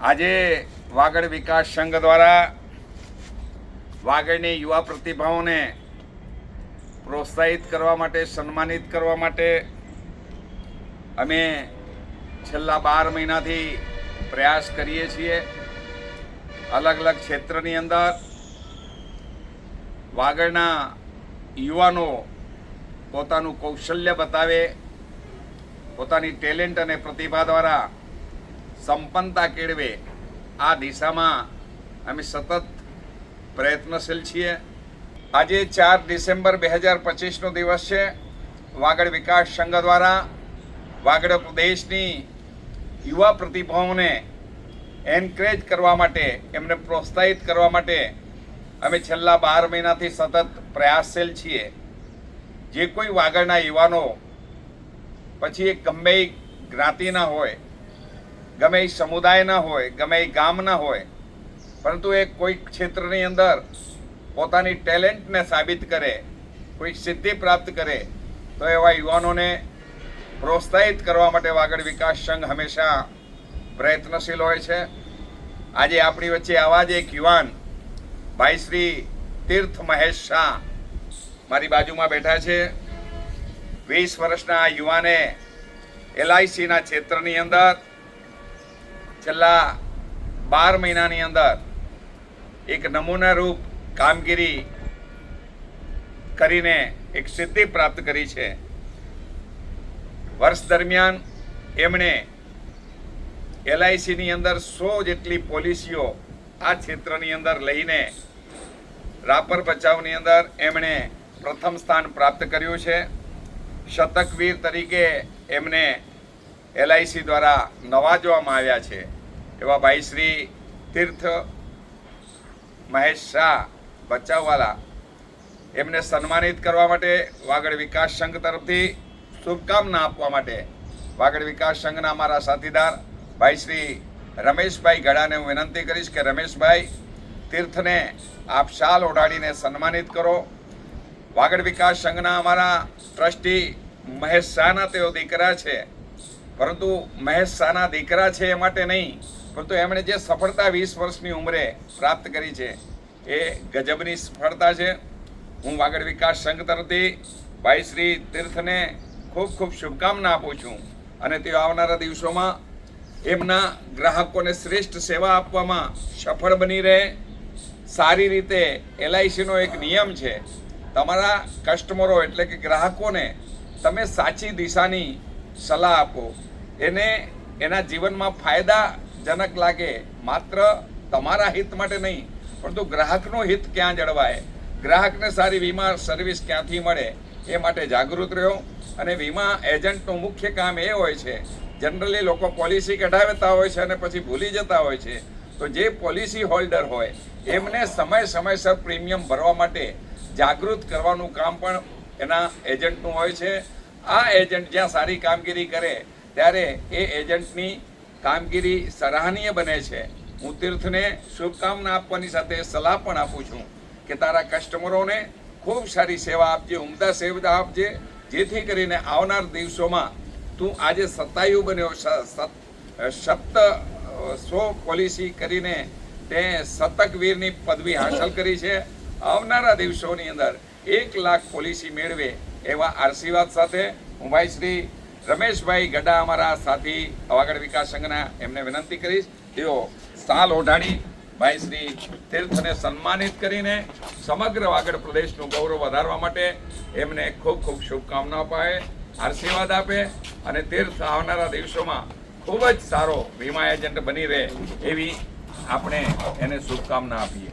આજે વાગડ વિકાસ સંઘ દ્વારા વાગડની યુવા પ્રતિભાઓને પ્રોત્સાહિત કરવા માટે, સન્માનિત કરવા માટે અમે છેલ્લા બાર મહિનાથી પ્રયાસ કરીએ છીએ. અલગ અલગ ક્ષેત્રની અંદર વાગડના યુવાનો પોતાનું કૌશલ્ય બતાવે, પોતાની ટેલેન્ટ અને પ્રતિભા દ્વારા સંપન્નતા કેળવે. આ દિશામાં અમે સતત પ્રયત્નશીલ છીએ. આજે ચાર ડિસેમ્બર બે હજાર પચીસનો દિવસ છે. વાગડ વિકાસ સંઘ દ્વારા વાગડ પ્રદેશની યુવા પ્રતિભાઓને એન્કરેજ કરવા માટે, એમને પ્રોત્સાહિત કરવા માટે અમે છેલ્લા બાર મહિનાથી સતત પ્રયાસશીલ છીએ. જે કોઈ વાગડના યુવાનો પછી એ ગમે જ્ઞાતિના હોય ગમે એ સમુદાયના હોય, ગમે એ ગામના હોય, પરંતુ એ કોઈ ક્ષેત્રની અંદર પોતાની ટેલેન્ટને સાબિત કરે, કોઈ સિદ્ધિ પ્રાપ્ત કરે, તો એવા યુવાનોને પ્રોત્સાહિત કરવા માટે વાગડ વિકાસ સંઘ હંમેશા પ્રયત્નશીલ હોય છે. આજે આપણી વચ્ચે આવા જ એક યુવાન ભાઈ શ્રી તીર્થ મહેશ શાહ મારી બાજુમાં બેઠા છે. વીસ વર્ષના આ યુવાને એલઆઈસીના ક્ષેત્રની અંદર છેલ્લા બાર મહિનાની અંદર એક નમૂનારૂપ કામગીરી કરીને એક સિદ્ધિ પ્રાપ્ત કરી છે. વર્ષ દરમિયાન એમણે એલઆઈસીની અંદર સો જેટલી પોલિસીઓ આ ક્ષેત્રની અંદર લઈને રાપર બચાવની અંદર એમણે પ્રથમ સ્થાન પ્રાપ્ત કર્યું છે. શતકવીર તરીકે એમને એલઆઈસી દ્વારા નવાજવામાં આવ્યા છે. એવા ભાઈ શ્રી તીર્થ મહેશ શાહ બચાવવાલા એમને સન્માનિત કરવા માટે વાગડ વિકાસ સંઘ તરફથી શુભકામના આપવા માટે વાગડ વિકાસ સંઘના અમારા સાથીદાર ભાઈ શ્રી રમેશભાઈ ગળાને હું વિનંતી કરીશ કે રમેશભાઈ, તીર્થને આપ શાલ ઓઢાડીને સન્માનિત કરો. વાગડ વિકાસ સંઘના અમારા ટ્રસ્ટી મહેશ શાહના તેઓ દીકરા છે. પરંતુ મહેશ શાહના દીકરા છે એ માટે નહીં, પરંતુ એમણે જે સફળતા વીસ વર્ષની ઉંમરે પ્રાપ્ત કરી છે, એ ગજબની સફળતા છે. હું વાગડ વિકાસ સંઘ તરફથી ભાઈ શ્રી તીર્થને ખૂબ ખૂબ શુભકામના આપું છું અને તેઓ આવનારા દિવસોમાં એમના ગ્રાહકોને શ્રેષ્ઠ સેવા આપવામાં સફળ બની રહે. સારી રીતે એલઆઈસીનો એક નિયમ છે, તમારા કસ્ટમરો એટલે કે ગ્રાહકોને તમે સાચી દિશાની સલાહ આપો. એને એના જીવનમાં ફાયદાજનક લાગે માત્ર તમારા હિત માટે નહીં, પરંતુ ગ્રાહકનું હિત ક્યાં જળવાય? ગ્રાહકને સારી વીમા સર્વિસ ક્યાંથી મળે એ માટે જાગૃત રહ્યો અને વીમા એજન્ટનું મુખ્ય કામ એ હોય છે, જનરલી લોકો પોલિસી કઢાવતા હોય છે અને પછી ભૂલી જતા હોય છે. તો જે પોલિસી હોલ્ડર હોય, એમને સમય સમયસર પ્રીમિયમ ભરવા માટે જાગૃત કરવાનું કામ પણ એના એજન્ટનું હોય છે. આ એજન્ટ જ્યાં સારી કામગીરી કરે ત્યારે એ એજન્ટની કામગીરી સરાહનીય બને છે. હું તીર્થને શુભકામના આપવાની સાથે સલાહ પણ આપું છું કે તારા કસ્ટમરોને ખૂબ સારી સેવા આપજે, ઉમદા સેવા આપજે, જેથી કરીને આવનાર દિવસોમાં તું આજે સત્તાયુ બન્યો સપ્ત સો પોલિસી કરીને તે શતકવીરની પદવી હાંસલ કરી છે. આવનારા દિવસોની અંદર એક લાખ પોલિસી મેળવે એવા આશીર્વાદ સાથે હું ભાઈ શ્રી રમેશભાઈ ગડા અમારા સાથી અવાગઢ વિકાસ સંઘના, એમને વિનંતી કરીશ. તેઓ સાલ ઓઢાડી ભાઈ શ્રી તીર્થને સન્માનિત કરીને સમગ્ર વાગડ પ્રદેશનું ગૌરવ વધારવા માટે એમને ખૂબ ખૂબ શુભકામના અપાય, આશીર્વાદ આપે અને તીર્થ આવનારા દિવસોમાં ખૂબ જ સારો વીમા એજન્ટ બની રહે એવી આપણે એને શુભકામના આપીએ.